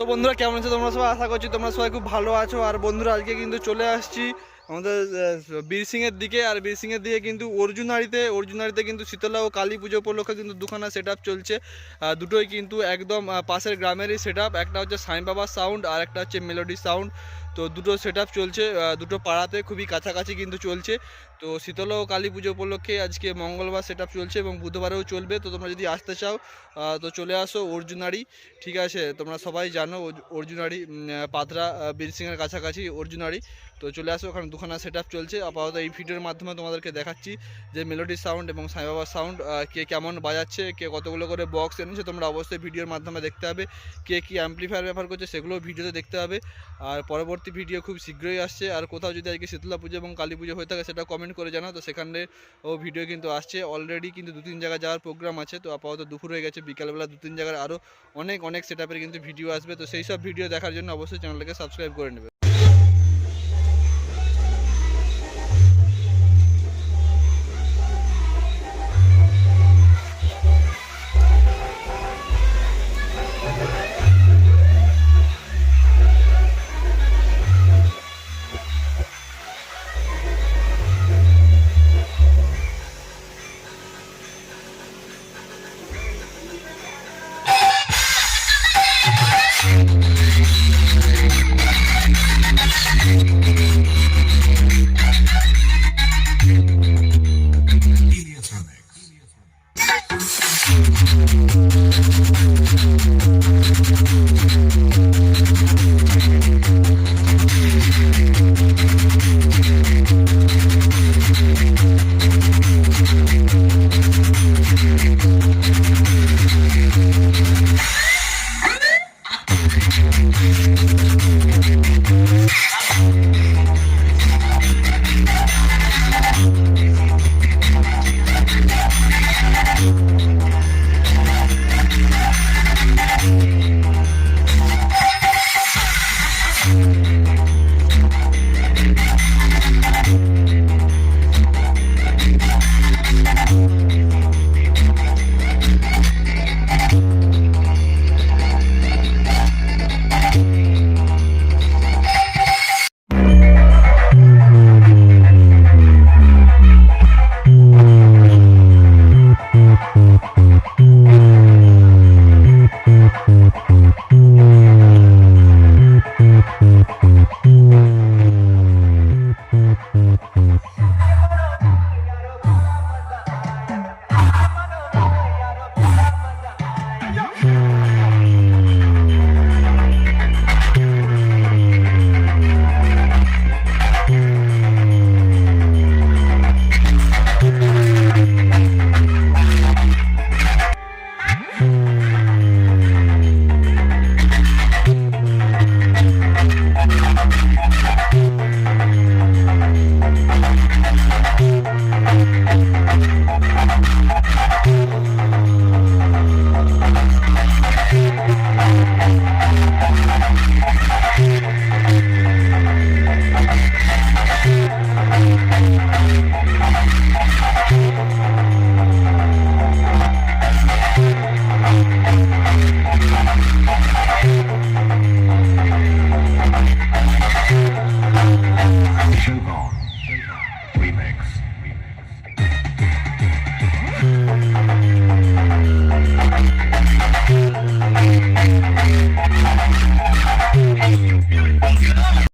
তো বন্ধুরা, কেমন আছো তোমরা সবাই? আশা করছি তোমরা সবাই খুব ভালো আছো। আর বন্ধুরা, আজকে কিন্তু চলে আসছি আমাদের বীরসিংয়ের দিকে। আর বীরসিংয়ের দিকে কিন্তু অর্জুনারিতে অর্জুনারিতে কিন্তু শীতলা ও কালী পুজো উপলক্ষে কিন্তু দুখানা সেট চলছে। দুটোই কিন্তু একদম পাশের গ্রামেরই সেট একটা হচ্ছে সাইন বাবা সাউন্ড আর একটা হচ্ছে মেলোডি সাউন্ড তো দুটো সেট চলছে দুটো পাড়াতে খুবই কাছাকাছি কিন্তু চলছে। তো শীতল ও কালী পুজো উপলক্ষে আজকে মঙ্গলবার সেট চলছে এবং বুধবারেও চলবে। তো তোমরা যদি আসতে চাও তো চলে আসো অর্জুনারি, ঠিক আছে? তোমরা সবাই জানো অর্জু- অর্জুনারি পাতরা বীরসিংয়ের কাছাকাছি অর্জুনারি। তো চলে আসো, ওখানে দুখানা সেট চলছে। আপাতত এই ভিডিওর মাধ্যমে তোমাদেরকে দেখাচ্ছি যে মেলোডি সাউন্ড এবং সাইবাবার সাউন্ড কে কেমন বাজাচ্ছে, কে কতগুলো করে বক্স এনেছে। তোমরা অবশ্যই ভিডিওর মাধ্যমে দেখতে হবে কে কী অ্যাম্পলিফায়ার ব্যবহার করছে সেগুলো ভিডিওতে দেখতে হবে আর পরবর্তী ভিডিও খুব শীঘ্রই আসছে। আর কোথাও যদি আজকে শীতলা পুজো এবং কালী পুজো হয়ে থাকে সেটা কমেন্ট করে জানাও। তো সেখানে ও ভিডিও কিন্তু আসছে। অলরেডি কিন্তু দু তিন জায়গায় যাওয়ার প্রোগ্রাম আছে। তো আপাতত দুপুর হয়ে গেছে। বিকালবেলা দু তিন জায়গায় আরও অনেক অনেক সেট কিন্তু ভিডিও আসবে। তো সেই সব ভিডিও দেখার জন্য অবশ্যই চ্যানেলটাকে সাবস্ক্রাইব করে নেবে। Mediatronics. Mm-hmm.